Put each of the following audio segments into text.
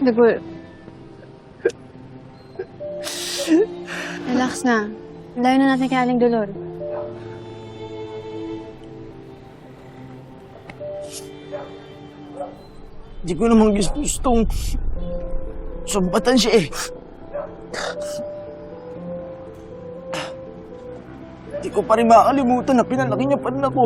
Dagol. Relax na. Layo na natin kay Aling Dolor. Di ko naman gusto gustong sumbatan siya eh. Di ko pa rin makakalimutan na pinalaki niya pa rin ako.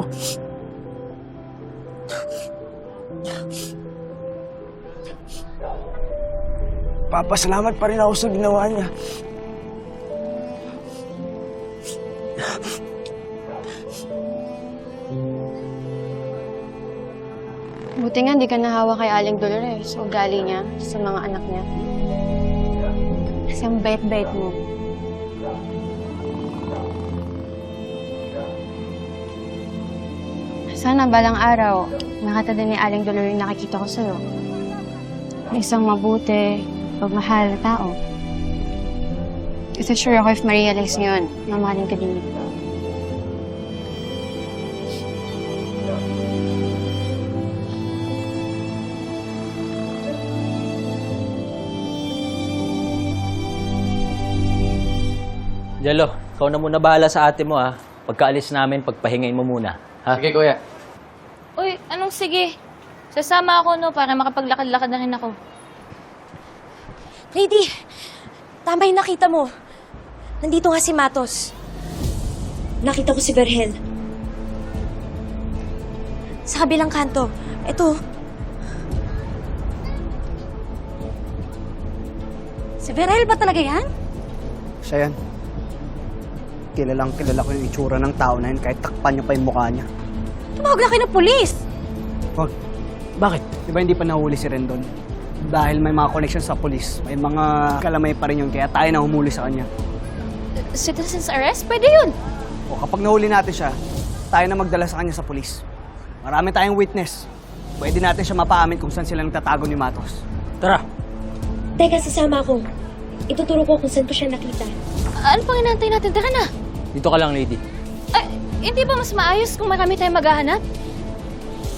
Papasalamat pa rin ako sa ginawa niya. Buti nga hindi ka nahawa kay Aling Dolor eh. Sa ugali niya, sa mga anak niya. Kasi ang bait-bait mo. Sana balang araw, nakita din ni Aling Dolor yung nakikita ko sa'yo. Isang mabuti, pagmahal na tao. Kasi sure ako if ma-realize niyo yun, mamahalin ka din niya. Jello, ikaw na muna bahala sa ate mo ah. Pagkaalis namin, pagpahingain mo muna. Ha? Sige, kuya. Uy, anong sige? Sasama ako, no, para makapaglakad-lakad na rin ako. Lady, tama yung nakita mo. Nandito nga si Matos. Nakita ko si Berhel. Sa kabilang kanto. Ito. Si Berhel ba talaga yan? Siya yan. Kilalang kilala ko yung itsura ng tao na yun kahit takpan niya pa yung mukha niya. Tumawag na kayo ng polis. Wag. Bakit? Di ba hindi pa nahuli si Rendon? Dahil may mga connection sa polis. May mga kalamay pa rin yun kaya tayo na humuli sa kanya. Citizen's arrest? Pwede yun. O kapag nahuli natin siya, tayo na magdala sa kanya sa polis. Marami tayong witness. Pwede natin siya mapaamin kung saan sila nagtatago ni Matos. Tara! Teka, sasama ko. Ituturo ko kung saan ko siya nakita. Ano pang inantay natin? Tara na. Dito ka lang, lady. Ay, hindi ba mas maayos kung marami tayong maghahanap?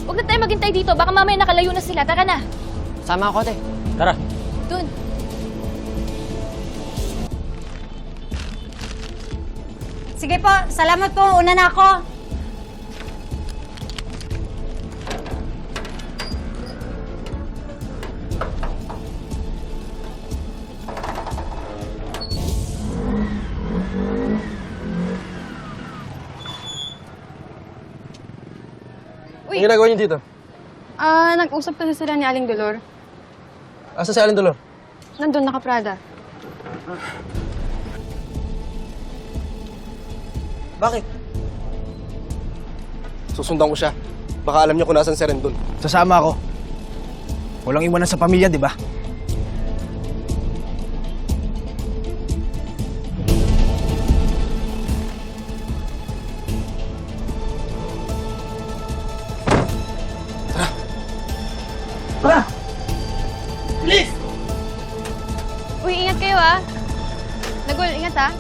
Huwag na tayo maghintay dito. Baka mamaya nakalayo na sila. Tara na. Sama ako, te. Tara. Dun. Sige po, salamat po. Una na ako. Ang ginagawa niyo dito? Ah, nag-usap kasi sila ni Aling Dolor. Asa si Alan Dolor? Nandun, naka-Prada. Bakit? Susundan ko siya. Baka alam niya kung nasan si Rendon. Sasama ako. Walang iwanan sa pamilya, di ba? Kayo ah. Nagul, ingat ah.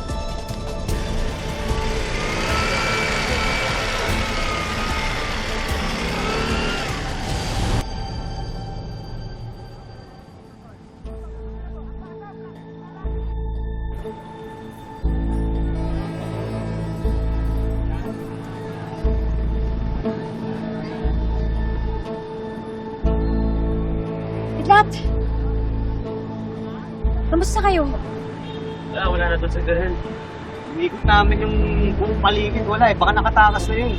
Idlat! Kamusta kayo? Wala, wala na doon sa girl. Inikot namin yung buong paligid. Wala eh. Baka nakatakas na yun.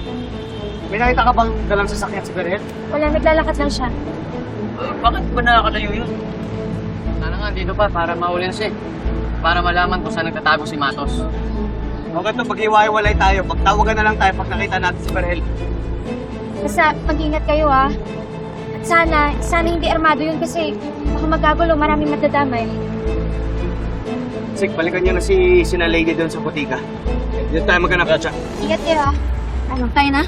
May nakita ka bang dalang sasakyan si Berhel? Wala, naglalakad lang siya. bakit ba nakakalayo yun? Sana nga, dito pa para mahuli na siya. Para malaman kung saan nagtatago si Matos. Okay to, mag-iwaiwalay tayo. Pagtawagan na lang tayo pag nakita natin si Berhel. Basta mag-ingat kayo ah. At sana, sana hindi armado yun kasi baka magagulo, maraming matadamay. Sig, balikan niyo na si Sina Lady doon sa butika. Dito tayo maghanap siya. Ingat kayo ah. Ano, tayo na?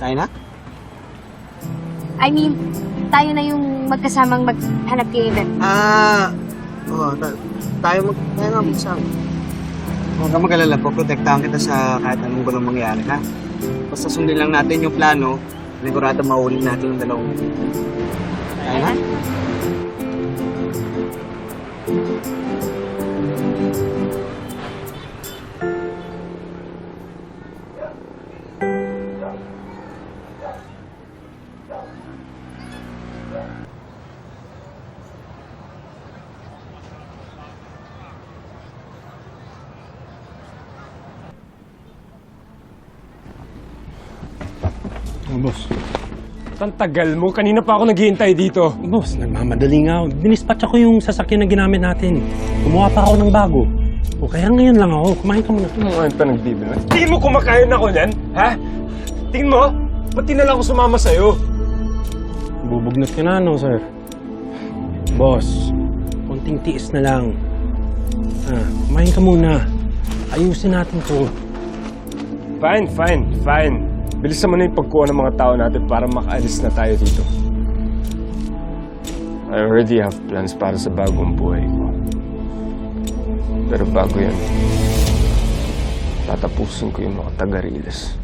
Tayo na? I mean, tayo na yung magkasamang maghanap kay Eben. Ah, oo. ta- tayo mag... Tayo nga magsama. Huwag ka mag-alala po. Protektahan kita sa kahit anong gulong mangyari, ha? Basta sundin lang natin yung plano. Sigurado mahuli natin yung dalawang. Kaya na? Oh, boss. Ang tagal mo. Kanina pa ako naghihintay dito. Boss, nagmamadali nga ako. Dinispatch ako yung sasakyan na ginamit natin. Gumawa pa ako ng bago. O kaya ngayon lang ako. Kumain ka muna. Ano nga pa nagbibigay? Tingin mo kumakain ako niyan? Ha? Tingin mo? Ba't di na lang ako sumama sa'yo? Bubugnot ka na, no, sir? Boss, konting tiis na lang. Ah, kumain ka muna. Ayusin natin to. Fine, fine, fine. Bilisan mo na yung pagkuha ng mga tao natin para makaalis na tayo dito. I already have plans para sa bagong buhay ko. Pero bago yan, tatapusin ko yung mga taga-Riles.